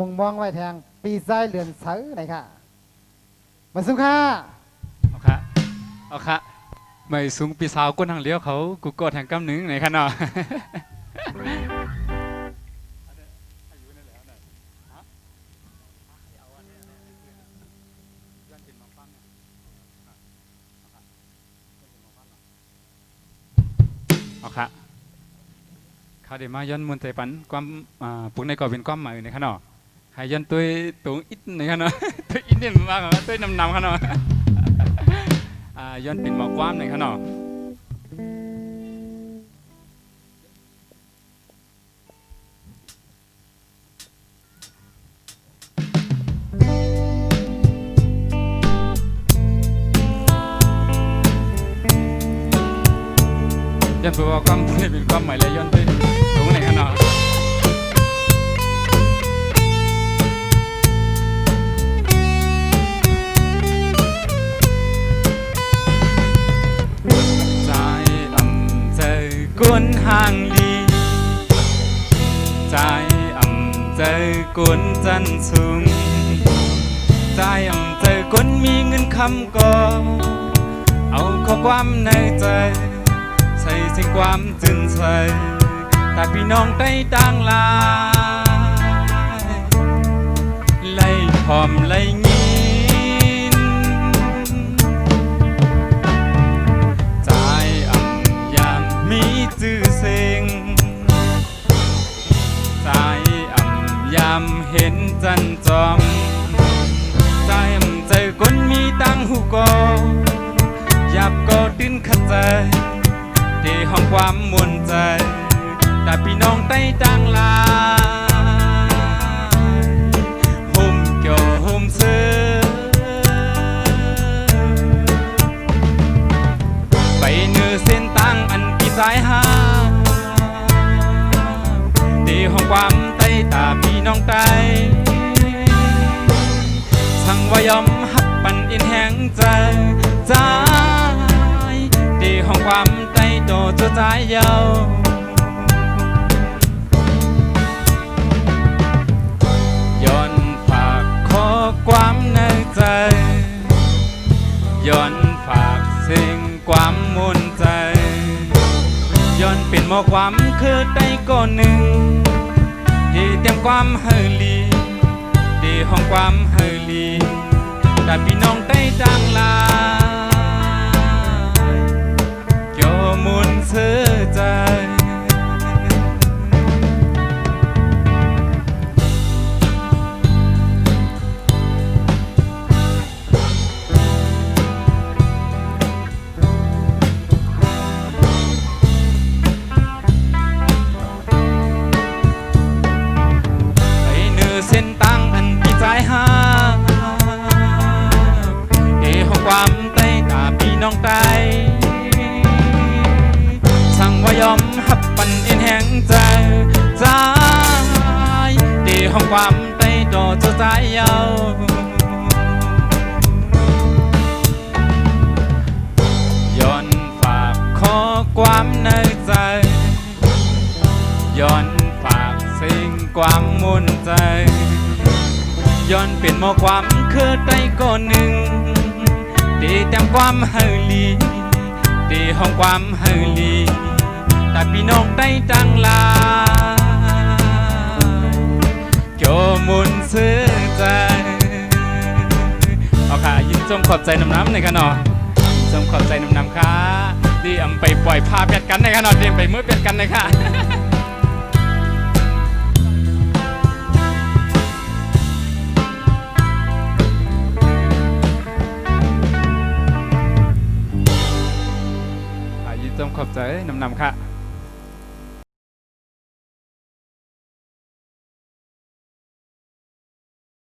มุงมองไว้แทง ปีซ้ายเหลือนเสือไหนค่ะมาสุค่ะเอาค่ะเอาค่ะไม่สูงปีสาวก้นทางเลี้ยวเขากูกดแทงกำหนึ่งไหนคะเนาะเอาค่ะเขาเดี๋ยวมาย้อนมวลใจปันความอ่าปลูกในก่อเป็นความหมายในขนาดให้ย้อ นตัวตัวอิดในขนาดตัวอิดเนี่ยมากกว่าตัวนำนำขนา กุนห่างลีใจอ่ำใจกุนจันสูง ใจอ่ำใจกุนมีเงินคำก่อเอาข้อความในใจ ใส่สิ่งความจืนใสแต่พี่น้องได้ต่างลายไล่พร้อมไล่ามเห็นจันจอมใจอ่ำใจคนมีตังหูกอหยับก็ดินขัดใจที่ห้องความมวลใจ แต่พี่น้องใต้ต่างลาห่มเกี่ยวห่มเสื้อไปเนื้อเส้นตั้งอันพี่สายหาที่ห้องความ ตาพี่น้องใต้สั่งว่ายอมหับปันอินแห่งใจใจที่ห้องความใต้โตจะใจเยาวย้อนฝากขอความในใจย้อนฝากสิ่งความมุนใจย้อนเป็นหมอความคือใต้ก่อนหนึ่ง ดีเตรียมความเฮลีดีห้องความเฮลีแต่พี่น้องใต้จังล ทับปันเอ็นแห่งใจใจดห้องความใต้ดอจะใจเยาวย้อนฝากข้อความในใจย้อนฝากสิ่งความมุนใจย้อนเป็นมอความคือใต้ก่อนหนึ่งดีเต็มความเฮลีดีห้องความเฮลี แต่พี่น้องได้จังลาโจมุนซื้อใจเอาค่ะยินจมขอบใจน้ำน้ำในอยกันเนาะจมขอบใจน้ำน้ำค่ะดีอำไปปล่อยพาเปียดกันในอยกันเนาะดีไปมือเปียดกันในอยค่ะยินจมขอบใจนำนำค่ะ